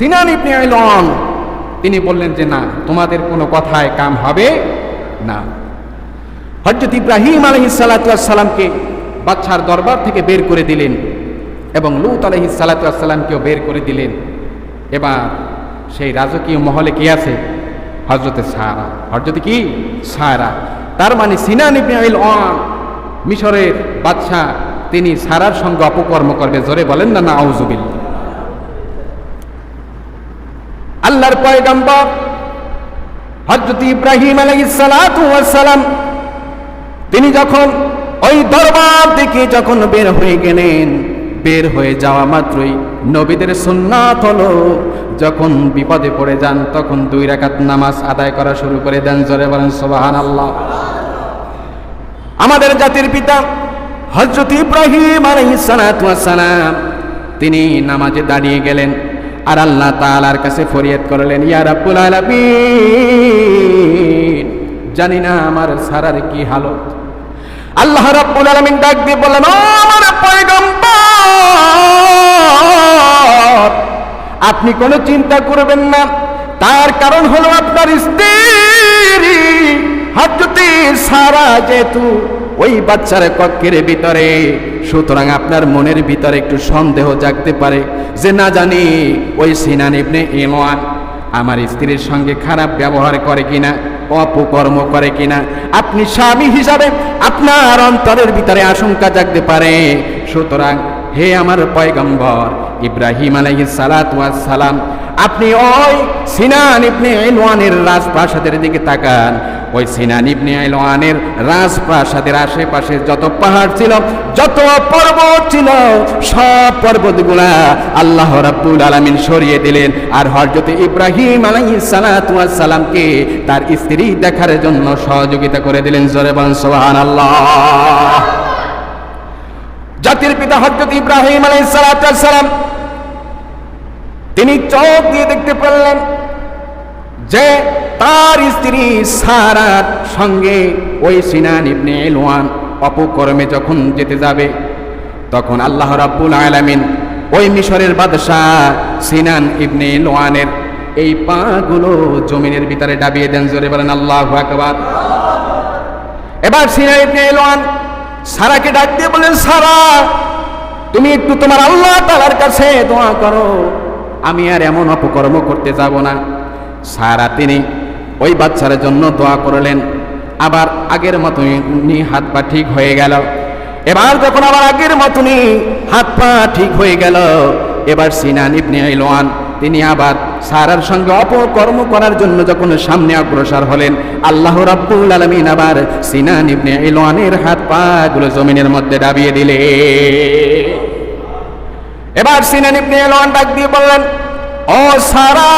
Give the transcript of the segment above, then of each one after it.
সিনান ইবনে আইলন, তিনি বললেন যে না, তোমাদের কোনো কথায় কাম হবে না। হজরত ইব্রাহিম আলহি সালাতামকে বাচ্চার দরবার থেকে বের করে দিলেন এবং লুত আলহি সালাতামকেও বের করে দিলেন। এবার সেই রাজকীয় মহলে কি আছে? হজরতে সারা। হজরতে কি? সারা। তার মানে সিনান ইবনে আইল মিশরের বাদশাহ, তিনি সারার সঙ্গে অপকর্ম করবে। জোরে বলেন না না আউজুবিল আল্লাহর পয়গম্বর হজরত ইব্রাহিম আলাইসালাম তিনি যখন ওই দরবার থেকে যখন বের হয়ে গেলেন, বের হয়ে যাওয়া মাত্রই নবীদের সুন্নাত হলো, যখন বিপদে পড়ে যান, তখন দুই রাকাত নামাজ আদায় করা শুরু করে দেন, জোরে বলেন সোবাহান আল্লাহ আমাদের জাতির পিতা হজরত ইব্রাহিম আলাইসালাম তিনি নামাজে দাঁড়িয়ে গেলেন। আর আল্লাহ তালার কাছে ফরিয়াদ করলেন, ইয়া রাব্বুল আলামিন, জানি না আমার সারার কি হালত। আল্লাহ রাব্বুল আলামিন ডাক দিয়ে বললেন আমার পয়গম্বর, আপনি কোনো চিন্তা করবেন না। তার কারণ হলো আপনার স্ত্রী হজরতে সারা যেহেতু ওই বাচ্চার কক্ষের ভিতরে। সুতরাং আপনার মনের ভিতরে একটু সন্দেহ জাগতে পারে যে, না জানি, ওই সিনান ইবনে ইমওয়ান আমার স্ত্রীর সঙ্গে খারাপ ব্যবহার করে কিনা, অপকর্ম করে কিনা। আপনি স্বামী হিসাবে আপনার অন্তরের ভিতরে আশঙ্কা জাগতে পারে। সুতরাং হে আমার পয়গম্বর ইব্রাহিম আলাইহিস সালাম আপনি ওই সিনান ইবনে ইলওয়ানের রাজপ্রাসাদের দিকে তাকান। ওই সিনান ইবনে ইলওয়ানের রাজপ্রাসাদের আশেপাশে যত পাহাড় ছিল, যত পর্বত ছিল, সব পর্বতগুলা আল্লাহ রাব্বুল আলামিন সরিয়ে দিলেন। আর হযরত ইব্রাহিম আলাইহিস সালাতু ওয়াস সালামকে তার স্ত্রী দেখার জন্য সহযোগিতা করে দিলেন। জোরে বলেন, সুবহানাল্লাহ। জাতির পিতা হজরত ইব্রাহিম আলাইহিস সালাতু ওয়াস সালাম, তিনি চোখ দিয়ে দেখতে পারলেন যে তার স্ত্রী সারার সঙ্গে ওই সিনান ইবনে এলওয়ান অপকর্মে যখন যেতে যাবে, তখন আল্লাহ রাব্বুল আলামিন ওই মিশরের বাদশাহ সিনান ইবনে এলওয়ানের এই পাগুলো জমিনের ভিতরে ডাবিয়ে দেন, জোরে বলেন আল্লাহ আকবার। এবার সিনান ইবনে এলওয়ান সারাকে ডাক দিয়ে বলেন, সারা, তুমি একটু তোমার আল্লাহ তালার কাছে দোয়া করো। আমি আর এমন অপকর্ম করতে যাব না। সারা তিনি ওই বাচ্চার জন্য দোয়া করলেন। আবার আগের মতনই হাত পা ঠিক হয়ে গেল। এবার যখন আবার আগের মতনই হাত পা ঠিক হয়ে গেল, এবার সিনান ইবনে ইলওয়ান তিনি আবার সারার সঙ্গে অপকর্ম করার জন্য যখন সামনে অগ্রসর হলেন, আল্লাহ রাব্বুল আলামিন আবার সিনান ইবনে ইলওয়ানের হাত পা গুলো জমিনের মধ্যে দাবিয়ে দিলে। এবার সিনান ইবনে ইলওয়ান ডাক দিয়ে বললেন, ও সারা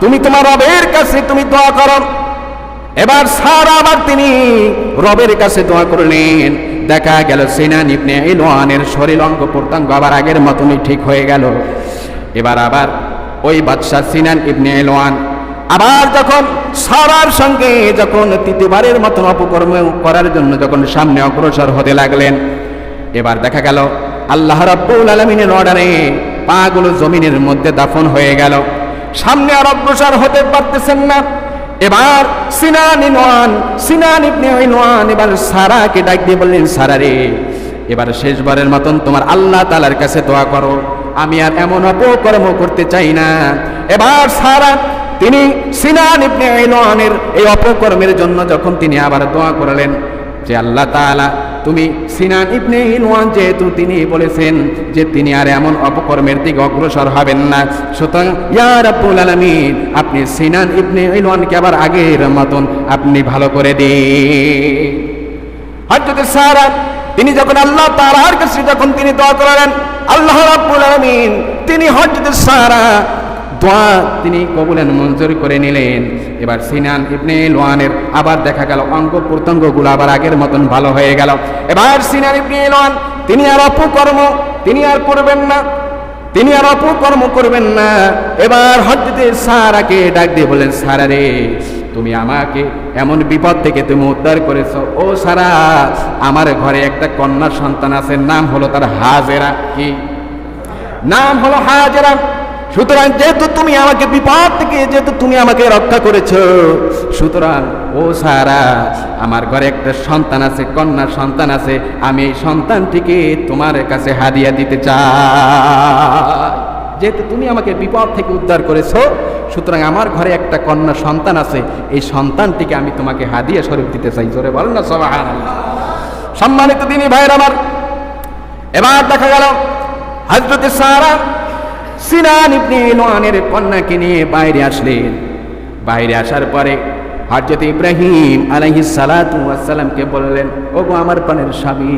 তুমি তোমার রবের কাছে তুমি দোয়া করো। এবার সারা আবার তিনি রবের কাছে দোয়া করলেন। দেখা গেল সিনান ইবনে ইলওয়ানের শরীর অঙ্গ প্রত্যঙ্গ আবার আগের মতনই ঠিক হয়ে গেল। এবার আবার ওই বাদশাহ সিনান ইবনে এলোয়ান আবার যখন সারার সঙ্গে যখন তৃতীয়বারের মতন অপকর্ম করার জন্য যখন সামনে অগ্রসর হতে লাগলেন, এবার দেখা গেল আল্লাহ রাব্বুল আলামিনের অর্ডারে পাগুলো জমিনের মধ্যে দাফন হয়ে গেল। সামনে আর অগ্রসর হতে পারতেছেন না। এবার সিনান ইনওয়ান সিনান ইবনে ইনওয়ান এবার সারাকে ডাক দিয়ে বললেন, সারা রে, এবার শেষবারের মতন তোমার আল্লাহ তালার কাছে দোয়া করো। আমি আর এমন অপকর্ম করতে চাই না। এবার সারা, তিনি সিনান ইবনে এই অপকর্মের জন্য যখন তিনি আবার দোয়া করলেন যে আল্লাহ তাআলা তুমি সিনান ইবনে ইলওয়ান যেহেতু তিনি বলেছেন যে তিনি আর এমন অপকর্মের দিকে অগ্রসর হবেন না, সুতরাং ইয়া রাব্বুল আলামিন, আপনি সিনান ইবনে ইলওয়ানকে আবার আগের মতন আপনি ভালো করে দিন। সারা, তিনি যখন আল্লাহ তাআলার কাছে যখন তিনি দোয়া করলেন, আল্লাহ রাব্বুল আলামিন, তিনি হযরত সারা দোয়া তিনি কবুলেন মঞ্জুর করে নিলেন। এবার সিনান ইবনে লোয়ানের আবার দেখা গেল, অঙ্গ প্রত্যঙ্গগুলো আবার আগের মতন ভালো হয়ে গেল। এবার সিনান ইবনে লোয়ান, তিনি আর অপকর্ম, তিনি আর করবেন না, তিনি আর অপকর্ম করবেন না। এবার হজরতে সারাকে ডাক দিয়ে বলেন সারা রে, তুমি আমাকে এমন বিপদ থেকে তুমি উদ্ধার করেছ। ও সারা, আমার ঘরে একটা কন্যা সন্তান আছে, নাম হলো তার হাজেরা। কি? নাম হলো হাজেরা। সুতরাং যেহেতু তুমি আমাকে বিপদ থেকে, যেহেতু তুমি আমাকে রক্ষা করেছ, সুতরাং, ও সারা আমার ঘরে একটা সন্তান আছে, কন্যা সন্তান আছে, আমি এই সন্তানটিকে তোমার কাছে হাদিয়া দিতে চাই। যেহেতু তুমি আমাকে বিপদ থেকে উদ্ধার করেছ, সুতরাং আমার ঘরে একটা কন্যা সন্তান আছে, এই সন্তানটিকে আমি তোমাকে হাদিয়া স্বরূপ দিতে চাই। জোরে বলেন না সবাই সম্মানিত দিনী ভাইয়ের আমার, এবার দেখা গেল হজরত সারা সিনান ইবনে নোয়ানের কন্যাকে নিয়ে বাইরে আসলেন। বাইরে আসার পরে হজরত ইব্রাহিম আলাইহিস সালাতু ওয়াসসালামকে বললেন, ওগো আমার প্রাণের স্বামী,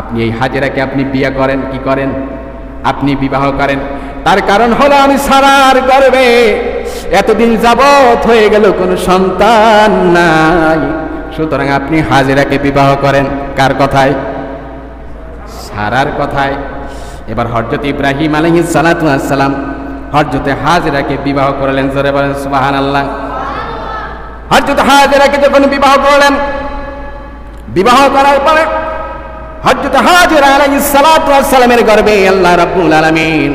আপনি এই হাজেরাকে আপনি বিয়ে করেন, কি করেন? আপনি বিবাহ করেন। তার কারণ হলো আমি সারার গর্বে এতদিন যাবৎ হয়ে গেল, কোনো সন্তান নাই। সুতরাং আপনি হাজেরাকে বিবাহ করেন। কার কথায়? সারার কথায়। এবার হজরত ইব্রাহিম আলহি সালাতাম হজরতে হাজরাকে বিবাহ করলেন। জোরে বলেন সুবাহান আল্লাহ হজরত হাজরাকে যখন বিবাহ করলেন, বিবাহ করার পরে হজরত হাজরা আলহি সালাতামের গর্বে আল্লাহ রাব্বুল আলমিন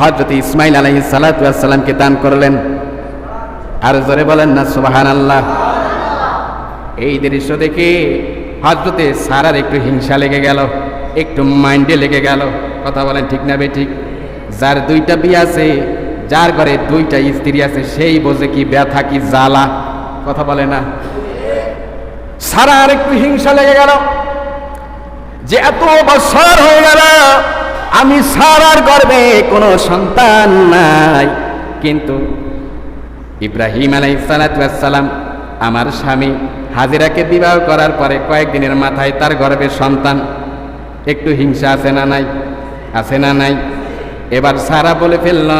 হজরত ইসমাইল আলহি সালাতামকে দান করলেন। আর জোরে বলেন না সুবাহান আল্লাহ এই দৃশ্য দেখে হজরতে সারার একটু হিংসা লেগে গেল। একটু মাইন্ডে লেগে গেল। কথা বলেন ঠিক না বে ঠিক যার দুইটা বিয়ে আছে, যার ঘরে দুইটা স্ত্রী আছে, সেই বোঝে কি ব্যথা, কি জ্বালা। কথা বলে না। সারার একটু হিংসা লেগে গেল। যে এত বছর হয়ে গেল, আমি সারার গর্বে কোনো সন্তান নাই। কিন্তু ইব্রাহিম আলাইসালাম আমার স্বামী হাজিরাকে বিবাহ করার পরে কয়েকদিনের মাথায় তার গর্বে সন্তান। একটু হিংসা আছে না নাই? আছে না নাই? এবার সারা বলে ফেলল,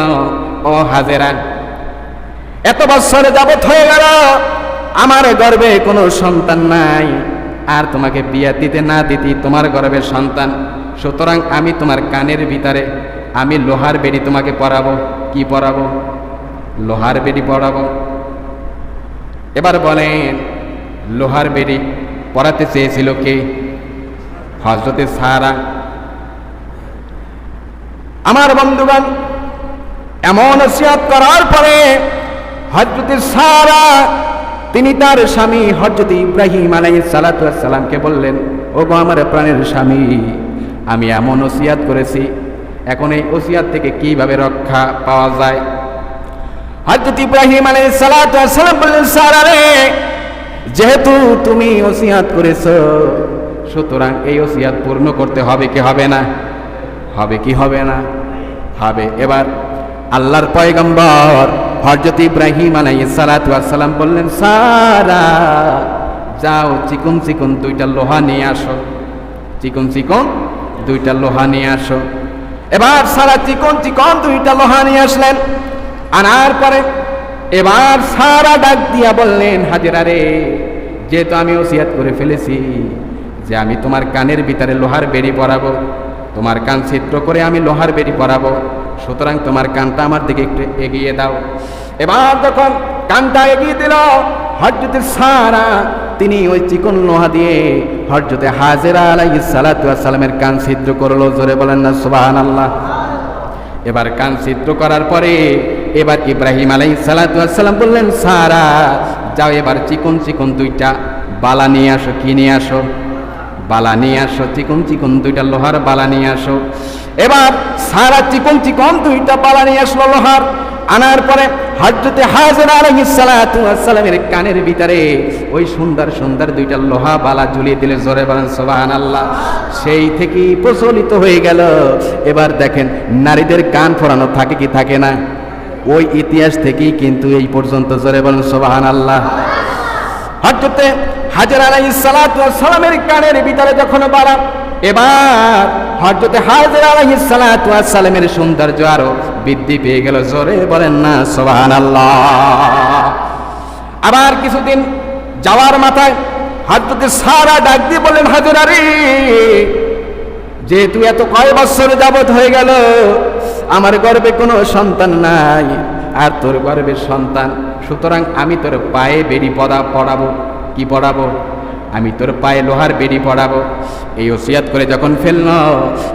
ও হাজেরা, এত বছরে যাবত হয়ে গেল, আমার গর্বে কোনো সন্তান নাই। আর তোমাকে বিয়া দিতে না দিতে তোমার গর্বে সন্তান। সুতরাং আমি তোমার কানের ভিতরে, আমি লোহার বেড়ি তোমাকে পরাবো। কি পরাবো? লোহার বেড়ি পরাবো। এবার বলেন, লোহার বেড়ি পরাতে চেয়েছিল কে? হজরতে সারা আমার বন্ধুগণ, এমন ওসিয়াত করার পরে হজরতে সারা তিনি তার স্বামী হজরত ইব্রাহিম আলাই সালাতামকে বললেন ও গো আমার প্রাণের স্বামী, আমি এমন ওসিয়াত করেছি, এখন এই ওসিয়াত থেকে কীভাবে রক্ষা পাওয়া যায়? হজরত ইব্রাহিম আলাই সালাতাম বললেন সারা রে, যেহেতু তুমি ওসিয়াত করেছ সুতরাং এই ওসিয়াত পূর্ণ করতে হবে কি হবে না? হবে কি হবে না? হবে। এবার আল্লাহর পয়গম্বর হজরত ইব্রাহিম আলাইসালাম বললেন, সারা, যাও চিকন চিকন দুইটা লোহা নিয়ে আসো। চিকন চিকন দুইটা লোহা নিয়ে আসো। এবার সারা চিকন চিকন দুইটা লোহা নিয়ে আসলেন। আনার পরে এবার সারা ডাক দিয়া বললেন, হাজিরা রে, যেহেতু আমি ওসিয়াত করে ফেলেছি যে আমি তোমার কানের ভিতরে লোহার বেড়ি পরাবো, তোমার কান ছিদ্র করে আমি লোহার বেড়ি পরাবো, সুতরাং তোমার কানটা আমার দিকে একটু এগিয়ে দাও। এবার যখন কানটা এগিয়ে দিল হজরতে সারা তিনি ওই চিকন লোহা দিয়ে হজরতে হাজেরা আলাই সালাতামের কান ছিদ্র করল, জোরে বলেন না সুবাহান আল্লাহ এবার কান ছিদ্র করার পরে এবার ইব্রাহিম আলাই সালাতাম বললেন সারা যাও এবার চিকন চিকন দুইটা বালা নিয়ে আসো, কি নিয়ে আসো? বালা নিয়ে আসো, চিকন চিকন দুইটা লোহার বালা নিয়ে আসো। এবার সারা চিকন চিকন দুইটা বালা নিয়ে আসলো লোহার। আনার পরে হজরতে হাজার আলহিসালামের কানের ভিতরে ওই সুন্দর সুন্দর দুইটা লোহা বালা ঝুলিয়ে দিলে, জোরে বলেন সোবাহান আল্লাহ সেই থেকেই প্রচলিত হয়ে গেল। এবার দেখেন নারীদের কান ফোরানো থাকে কি থাকে না? ওই ইতিহাস থেকেই কিন্তু এই পর্যন্ত, জোরে বলেন সোবাহান আল্লাহ হজরতে হাজার আলাই সালামের কানের ভিতরে যখন বাড়া, এবার হজরতে হাজার আলাই সালামের সৌন্দর্য আরও বৃদ্ধি পেয়ে গেল। জোরে বলেন না সোহান আবার কিছুদিন যাওয়ার মাথায় হজরতে সারা ডাক দিয়ে বলেন হাজার আরে, যেহেতু এত কয় বছর যাবৎ হয়ে গেল, আমার গর্বে কোনো সন্তান নাই, আর তোর গর্বের সন্তান, সুতরাং আমি তোর পায়ে বেরি পদা পড়াবো কি পড়াবো? আমি তোর পায়ে লোহার বেড়ি পড়াবো। এই ওসিয়াত করে যখন ফেলল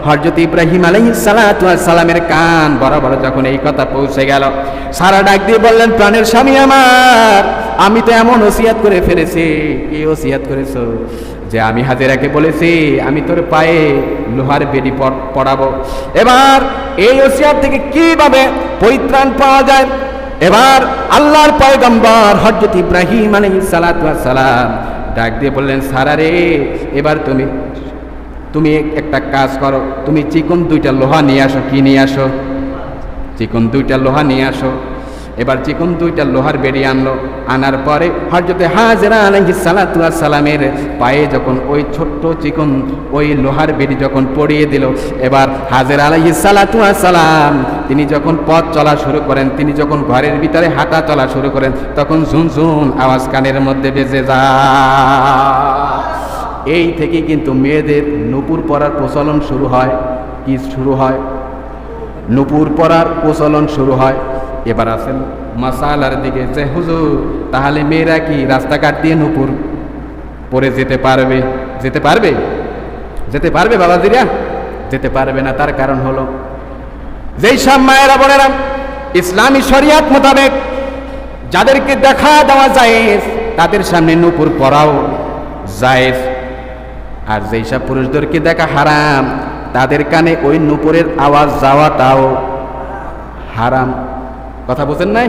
হরজত ইব্রাহিম আলহি সালামের কান বরাবর যখন এই কথা পৌঁছে গেল, সারা ডাক দিয়ে বললেন, প্রাণের স্বামী আমার, আমি তো এমন ওসিয়াত করে ফেলেছি। কি ওসিয়াত করেছ? যে আমি হাজিরাকে বলেছি, আমি তোর পায়ে লোহার বেড়ি পড়- পড়াবো। এবার এই ওসিয়াত থেকে কীভাবে পরিত্রাণ পাওয়া যায়? এবার আল্লাহর পয়গম্বর হজরত ইব্রাহিম ওয়াস সালাম ডাক দিয়ে বললেন, সারা রে, এবার তুমি তুমি একটা কাজ করো, তুমি চিকন দুইটা লোহা নিয়ে আসো, কি নিয়ে আসো? চিকন দুইটা লোহা নিয়ে আসো। এবার চিকন দুইটা লোহার বেড়ি আনলো, আনার পরে হরজতে হাজরা আলহি সালাতু ওয়াস সালামের পায়ে যখন ওই ছোট্ট চিকন ওই লোহার বেড়ি যখন পড়িয়ে দিল, এবার হাজরা আলহি সালাতু ওয়াস সালাম তিনি যখন পথ চলা শুরু করেন, তিনি যখন ঘরের ভিতরে হাঁটা চলা শুরু করেন, তখন ঝুনঝুন আওয়াজ কানের মধ্যে বেজে যা এই থেকে কিন্তু মেয়েদের নুপুর পরার প্রচলন শুরু হয়। কি শুরু হয়? নুপুর পরার প্রচলন শুরু হয়। এবার আসেন মাসালার দিকে। যে হুজুর, তাহলে মেয়েরা কি রাস্তাঘাট দিয়ে নুপুর? পরে যেতে পারবে। যেতে পারবে? যেতে পারবে বাবাজিরা যেতে পারবে না, তার কারণ হলো, যেই সব মায়েরা বোনেরা ইসলামী শরিয়াত মোতাবেক যাদেরকে দেখা দেওয়া যায় তাদের সামনে নুপুর পরাও জায়েজ। আর যেই সব পুরুষদেরকে দেখা হারাম, তাদের কানে ওই নুপুরের আওয়াজ যাওয়াটাও হারাম। কথা বুঝেন নাই?